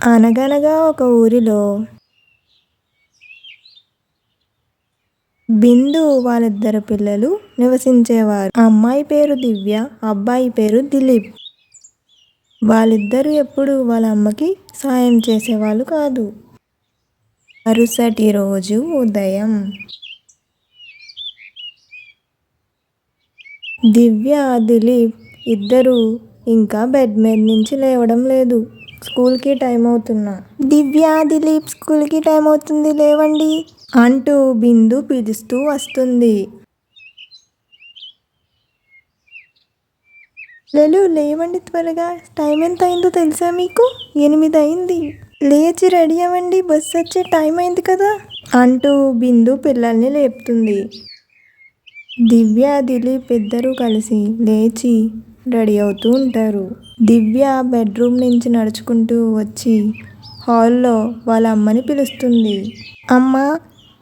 అనగనగా ఒక ఊరిలో బిందు వాళ్ళిద్దరు పిల్లలు నివసించేవారు. అమ్మాయి పేరు దివ్య అబ్బాయి పేరు దిలీప్. వాళ్ళిద్దరూ ఎప్పుడు వాళ్ళ అమ్మకి సాయం చేసేవాళ్ళు కాదు. మరుసటి రోజు ఉదయం దివ్య దిలీప్ ఇద్దరు ఇంకా బెడ్ మీద నుంచి లేవడం లేదు. స్కూల్కి టైం అవుతున్నా. దివ్య దిలీప్ స్కూల్కి టైం అవుతుంది లేవండి. అంటూ బిందు పిలుస్తూ వస్తుంది. లలు లేవండి త్వరగా. టైం ఎంత అయిందో తెలుసా మీకు? ఎనిమిది అయింది. లేచి రెడీ అవ్వండి. బస్సు వచ్చే టైం అయింది కదా. అంటూ బిందు పిల్లల్ని లేపుతుంది. దివ్య దిలీప్ ఇద్దరూ కలిసి లేచి రెడీ అవుతూ ఉంటారు. దివ్య బెడ్రూమ్ నుంచి నడుచుకుంటూ వచ్చి హాల్లో వాళ్ళ అమ్మని పిలుస్తుంది. అమ్మ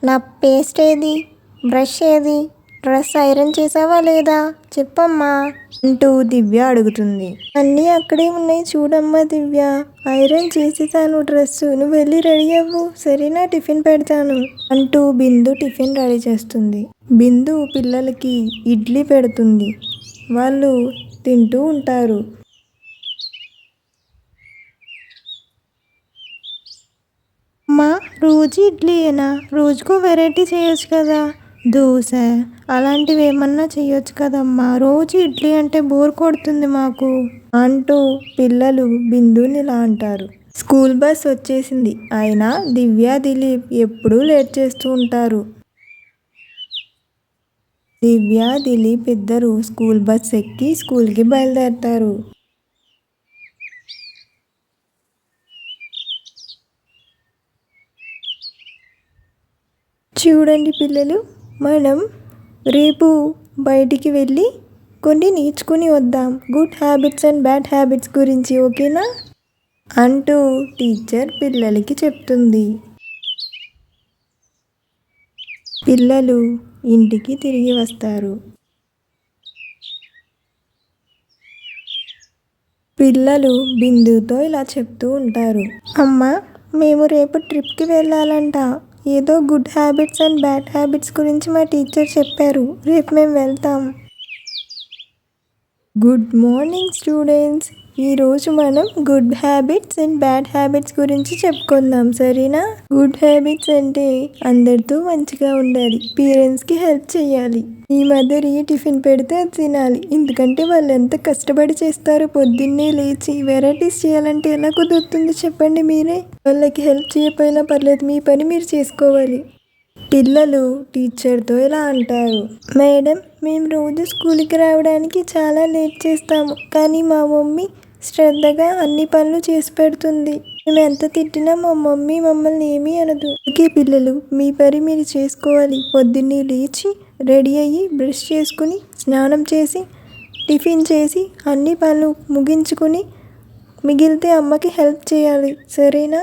నా పేస్ట్ ఏది? బ్రష్ ఏది? డ్రెస్ ఐరన్ చేసావా లేదా? చెప్పమ్మా. అంటూ దివ్య అడుగుతుంది. అన్నీ అక్కడే ఉన్నాయి చూడమ్మా దివ్య. ఐరన్ చేసేసాను డ్రెస్ నువ్వు వెళ్ళి రెడీ అవ్వు. సరేనా టిఫిన్ పెడతాను. అంటూ బిందు టిఫిన్ రెడీ చేస్తుంది. బిందు పిల్లలకి ఇడ్లీ పెడుతుంది. వాళ్ళు తింటూ ఉంటారు. అమ్మా రోజు ఇడ్లీయేనా? రోజుకో వెరైటీ చేయొచ్చు కదా. దోశ అలాంటివి ఏమన్నా చేయొచ్చు కదమ్మా. రోజు ఇడ్లీ అంటే బోర్ కొడుతుంది మాకు. అంటూ పిల్లలు బిందుని ఇలా అంటారు. స్కూల్ బస్ వచ్చేసింది. అయినా దివ్య దిలీప్ ఎప్పుడూ లేట్ చేస్తూ ఉంటారు. దివ్య దిలీప్ ఇద్దరు స్కూల్ బస్ ఎక్కి స్కూల్కి బయలుదేరతారు. చూడండి పిల్లలు మనం రేపు బయటికి వెళ్ళి కొన్ని నేర్చుకుని వద్దాం. Good habits and bad habits గురించి ఓకేనా? అంటూ టీచర్ పిల్లలకి చెప్తుంది. పిల్లలు ఇంటికి తిరిగి వస్తారు. పిల్లలు బిందుతో ఇలా చెప్తూ ఉంటారు. అమ్మ మేము రేపు ట్రిప్కి వెళ్ళాలంట. ఏదో good habits and bad habits గురించి మా టీచర్ చెప్పారు. రేపు మేము వెళ్తాం. గుడ్ మార్నింగ్ స్టూడెంట్స్ ఈరోజు మనం good habits and bad habits గురించి చెప్పుకుందాం సరేనా? గుడ్ హ్యాబిట్స్ అంటే అందరితో మంచిగా ఉండాలి పేరెంట్స్కి హెల్ప్ చేయాలి ఈ మదర్ ఏ టిఫిన్ పెడితే అది తినాలి ఎందుకంటే వాళ్ళు ఎంత కష్టపడి చేస్తారు పొద్దున్నే లేచి వెరైటీస్ చేయాలంటే ఎలా కుదురుతుంది చెప్పండి మీరే? వాళ్ళకి హెల్ప్ చేయకపోయినా పర్లేదు మీ పని మీరు చేసుకోవాలి. పిల్లలు టీచర్తో ఇలా అంటారు? మేడం మేము రోజు స్కూల్కి రావడానికి చాలా లేట్ చేస్తాము కానీ మా మమ్మీ శ్రద్ధగా అన్ని పనులు చేసి పెడుతుంది. మేము ఎంత తిట్టినా మా మమ్మీ మమ్మల్ని ఏమీ అనదు. ఓకే పిల్లలు మీ పని మీరు చేసుకోవాలి. పొద్దున్నే లేచి రెడీ అయ్యి బ్రష్ చేసుకుని స్నానం చేసి టిఫిన్ చేసి అన్ని పనులు ముగించుకొని మిగిలితే అమ్మకి హెల్ప్ చేయాలి. సరేనా?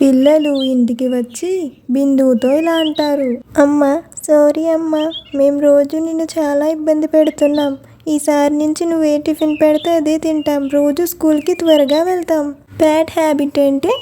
పిల్లలు ఇంటికి వచ్చి బిందువుతో ఇలా అంటారు. అమ్మ సారీ అమ్మ మేము రోజు నిన్ను చాలా ఇబ్బంది పెడుతున్నాం. ఈసారి నుంచి నువ్వు ఏ టిఫిన్ పెడితే అదే తింటాం. రోజు స్కూల్కి త్వరగా వెళ్తాం. బ్యాడ్ హ్యాబిట్ అంటే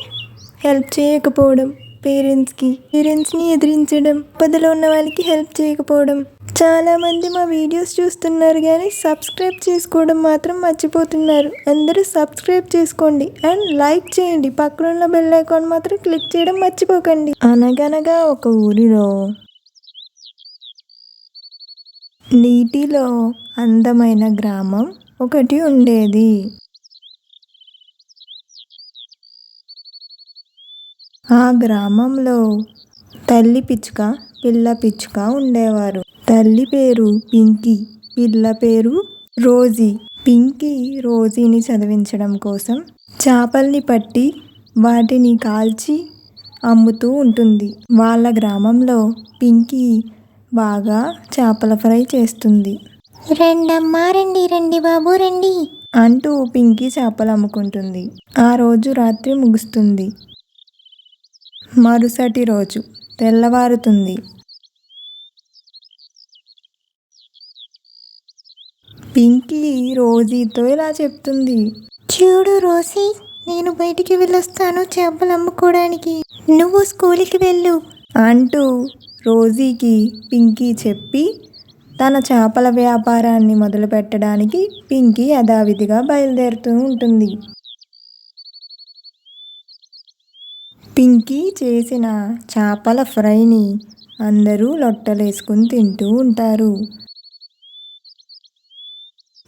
హెల్ప్ చేయకపోవడం. పేరెంట్స్కి పేరెంట్స్ని ఎదిరించడం. పదలో ఉన్న వాళ్ళకి హెల్ప్ చేయకపోవడం. చాలామంది మా వీడియోస్ చూస్తున్నారు కానీ సబ్స్క్రైబ్ చేసుకోవడం మాత్రం మర్చిపోతున్నారు. అందరూ సబ్స్క్రైబ్ చేసుకోండి అండ్ లైక్ చేయండి. పక్కన ఉన్న బెల్ ఐకాన్ మాత్రం క్లిక్ చేయడం మర్చిపోకండి. అనగనగా ఒక ఊరిలో నీటిలో అందమైన గ్రామం ఒకటి ఉండేది. ఆ గ్రామంలో తల్లి పిచ్చుక పిల్ల పిచ్చుక ఉండేవారు. తల్లి పేరు పింకీ పిల్ల పేరు రోజీ. పింకీ రోజీని చదివించడం కోసం చేపల్ని పట్టి వాటిని కాల్చి అమ్ముతూ ఉంటుంది. వాళ్ళ గ్రామంలో పింకీ బాగా చేపల ఫ్రై చేస్తుంది. రెండమ్మా రండి రండి బాబు రండి. అంటూ పింకీ చేపలు అమ్ముకుంటుంది. ఆ రోజు రాత్రి ముగుస్తుంది. మరుసటి రోజు తెల్లవారుతుంది. పింకీ రోజీతో ఇలా చెప్తుంది. చూడు రోసి నేను బయటికి వెళ్ళొస్తాను చేపలు అమ్ముకోవడానికి నువ్వు స్కూల్కి వెళ్ళు. అంటూ రోజీకి పింకీ చెప్పి తన చేపల వ్యాపారాన్ని మొదలుపెట్టడానికి పింకీ యథావిధిగా బయలుదేరుతూ ఉంటుంది. పింకీ చేసిన చేపల ఫ్రైని అందరూ లొట్టలేసుకుని తింటూ ఉంటారు.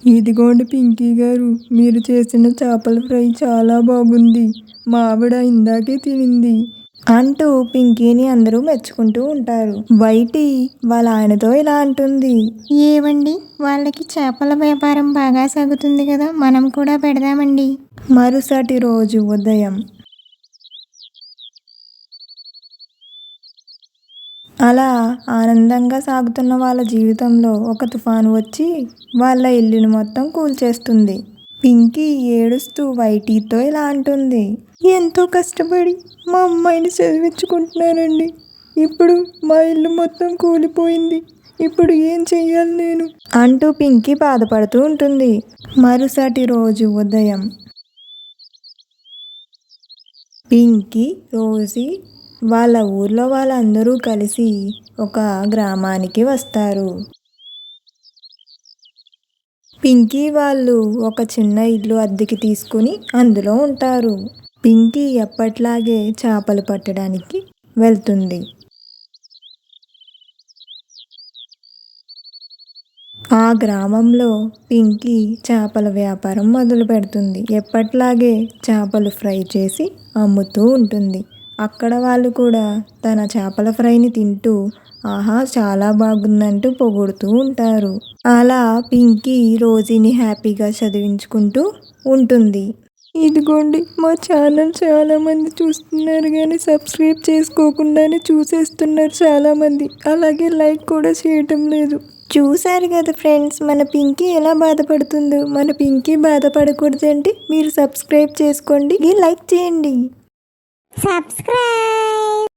ఇదిగోండి పింకీ గారు మీరు చేసిన చేపల ఫ్రై చాలా బాగుంది. మా ఆవిడ ఇందాకే తినింది. అంటూ పింకీని అందరూ మెచ్చుకుంటూ ఉంటారు. వైటి వాళ్ళ ఆయనతో ఇలా అంటుంది. ఏవండి? వాళ్ళకి చేపల వ్యాపారం బాగా సాగుతుంది కదా మనం కూడా పెడదామండి. మరుసటి రోజు ఉదయం అలా ఆనందంగా సాగుతున్న వాళ్ళ జీవితంలో ఒక తుఫాను వచ్చి వాళ్ళ ఇల్లుని మొత్తం కూల్చేస్తుంది. పింకీ ఏడుస్తూ వైటీతో ఇలా అంటుంది. ఎంతో కష్టపడి మా అమ్మాయిని చదివించుకుంటున్నానండి. ఇప్పుడు మా ఇల్లు మొత్తం కూలిపోయింది. ఇప్పుడు ఏం చెయ్యాలి నేను? అంటూ పింకీ బాధపడుతూ ఉంటుంది. మరుసటి రోజు ఉదయం. పింకీ రోజీ వాళ్ళ ఊర్లో వాళ్ళందరూ కలిసి ఒక గ్రామానికి వస్తారు. పింకీ వాళ్ళు ఒక చిన్న ఇల్లు అద్దెకి తీసుకుని అందులో ఉంటారు. పింకీ ఎప్పట్లాగే చేపలు పట్టడానికి వెళ్తుంది. ఆ గ్రామంలో పింకీ చేపల వ్యాపారం మొదలు పెడుతుంది. ఎప్పట్లాగే చేపలు ఫ్రై చేసి అమ్ముతూ ఉంటుంది. అక్కడ వాళ్ళు కూడా తన చేపల ఫ్రైని తింటూ ఆహా చాలా బాగుందంటూ పొగుడుతూ ఉంటారు. అలా పింకీ రోజీని హ్యాపీగా చదివించుకుంటూ ఉంటుంది. ఇదిగోండి మా ఛానల్ చాలా మంది చూస్తున్నారు కానీ సబ్స్క్రైబ్ చేసుకోకుండానే చూసేస్తున్నారు చాలా మంది అలాగే లైక్ కూడా చేయటం లేదు. చూశారు కదా ఫ్రెండ్స్ మన పింకీ ఎలా బాధపడుతుందో. మన పింకీ బాధపడకూడదంటే మీరు సబ్స్క్రైబ్ చేసుకోండి లైక్ చేయండి. సబ్స్క్రైబ్.